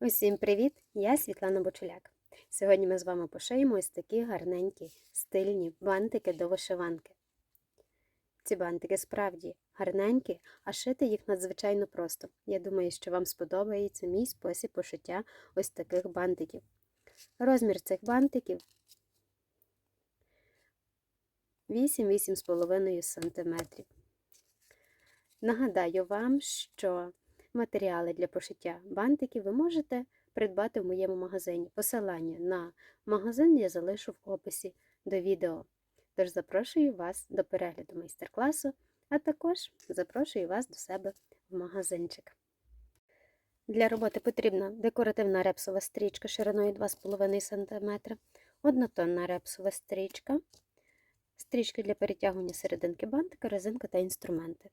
Усім привіт! Я Світлана Бочуляк. Сьогодні ми з вами пошиємо ось такі гарненькі стильні бантики до вишиванки. Ці бантики справді гарненькі, а шити їх надзвичайно просто. Я думаю, що вам сподобається мій спосіб пошиття ось таких бантиків. Розмір цих бантиків 8-8,5 см. Нагадаю вам, що Матеріали для пошиття бантиків ви можете придбати в моєму магазині. Посилання на магазин я залишу в описі до відео. Тож запрошую вас до перегляду майстер-класу, а також запрошую вас до себе в магазинчик. Для роботи потрібна декоративна репсова стрічка шириною 2,5 см, однотонна репсова стрічка, стрічки для перетягування серединки бантика, резинка та інструменти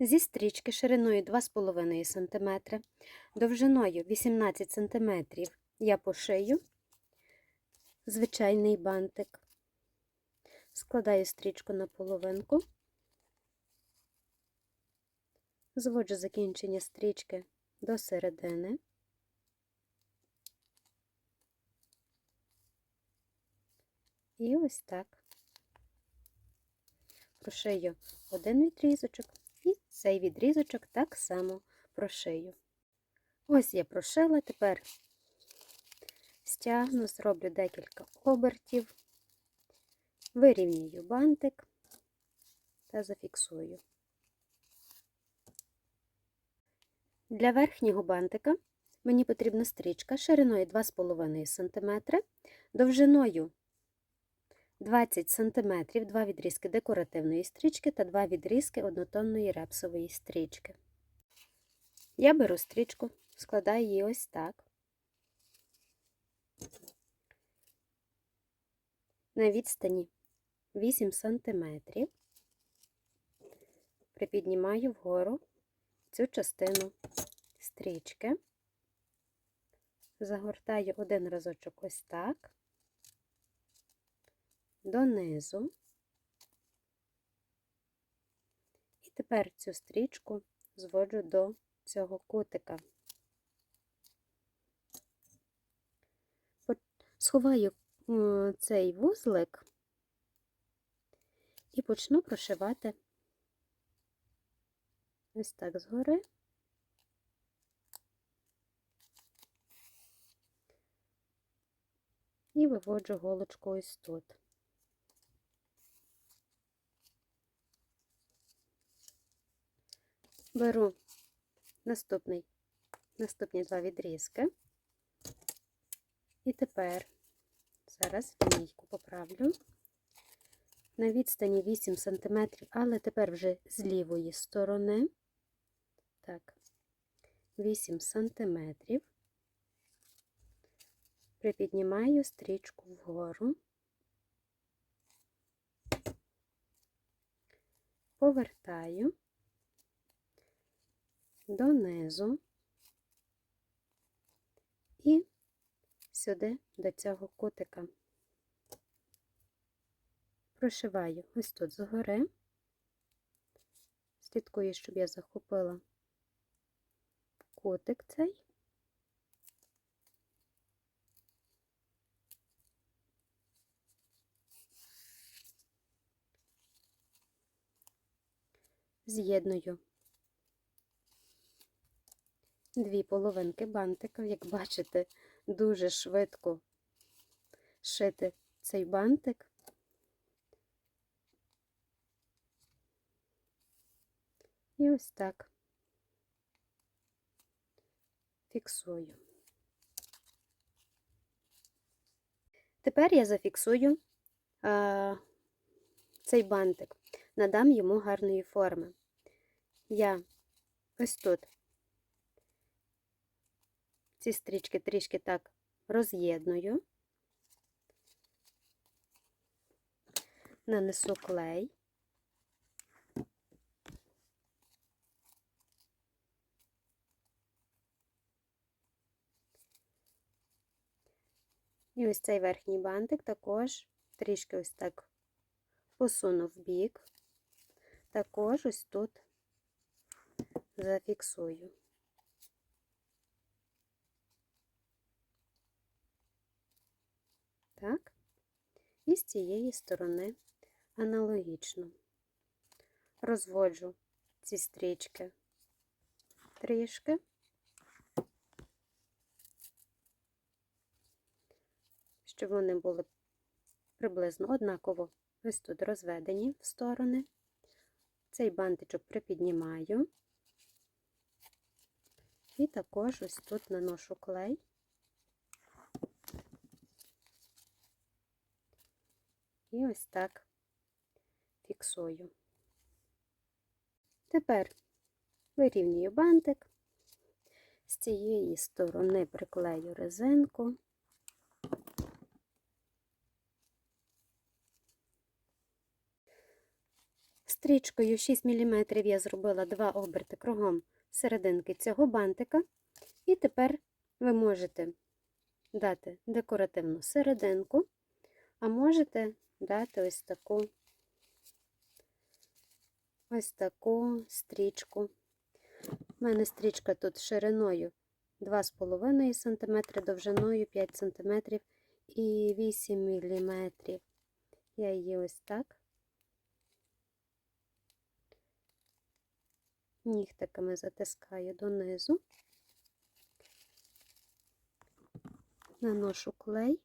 зі стрічки шириною 2,5 см, довжиною 18 см я пошию звичайний бантик, складаю стрічку на половинку, зводжу закінчення стрічки до середини. І ось так прошию один відрізочок. Цей відрізочок так само прошию. Ось я прошила, тепер стягну, зроблю декілька обертів, вирівнюю бантик та зафіксую. Для верхнього бантика мені потрібна стрічка шириною 2,5 см, довжиною 20 см, два відрізки декоративної стрічки та два відрізки однотонної репсової стрічки. Я беру стрічку, складаю її ось так. На відстані 8 см, припіднімаю вгору цю частину стрічки, загортаю один разочок ось так донизу. І тепер цю стрічку зводжу до цього кутика. Сховаю цей вузлик і почну прошивати ось так згори. І виводжу голочку ось тут. Беру наступний, наступні два відрізки. І тепер, зараз лінійку поправлю. На відстані 8 см, але тепер вже з лівої сторони. Так, 8 см. Припіднімаю стрічку вгору, повертаю донизу і сюди до цього кутика. Прошиваю ось тут згори, слідкую, щоб я захопила кутик цей. З'єдную дві половинки бантика. Як бачите, дуже швидко шити цей бантик. І ось так фіксую. Тепер я зафіксую а, цей бантик, надам йому гарної форми. Я ось тут ці стрічки трішки так роз'єдную, нанесу клей. І ось цей верхній бантик також трішки ось так посуну в бік, також ось тут зафіксую. Так. І з цієї сторони аналогічно розводжу ці стрічки трішки. Щоб вони були приблизно однаково ось тут розведені в сторони. Цей бантичок припіднімаю. І також ось тут наношу клей. І ось так фіксую. Тепер вирівнюю бантик, з цієї сторони приклею резинку. Стрічкою 6 мм я зробила два оберти кругом серединки цього бантика, і тепер ви можете дати декоративну серединку, а можете дати ось таку ось таку стрічку. У мене стрічка тут шириною 2,5 см, довжиною 5 см і 8 мм. Я її ось так нігтиками затискаю донизу, наношу клей.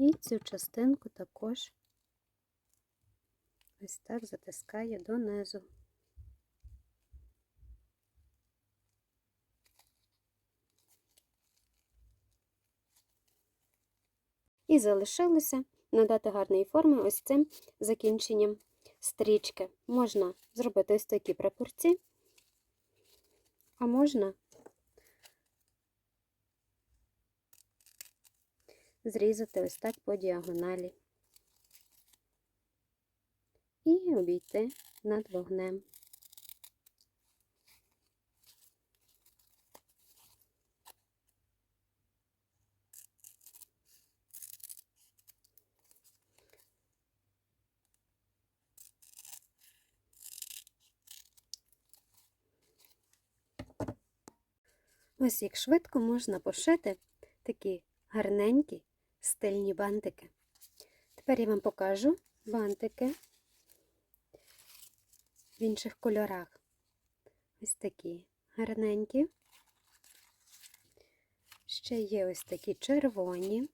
І цю частинку також ось так затискаю донизу. І залишилося надати гарної форми ось цим закінченням стрічки. Можна зробити ось такі прапорці, а можна зрізати ось так по діагоналі і обійти над вогнем. Ось як швидко можна пошити такі гарненькі стильні бантики. Тепер я вам покажу бантики в інших кольорах. Ось такі гарненькі. Ще є ось такі червоні.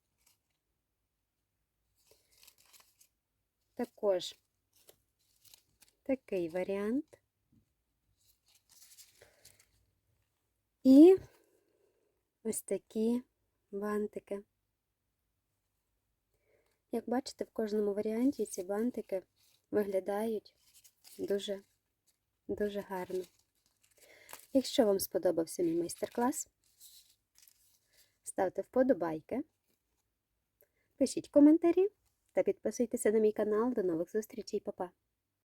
Також такий варіант. І ось такі бантики. Як бачите, в кожному варіанті ці бантики виглядають дуже, дуже гарно. Якщо вам сподобався мій майстер-клас, ставте вподобайки, пишіть коментарі та підписуйтеся на мій канал. До нових зустрічей, Па-па!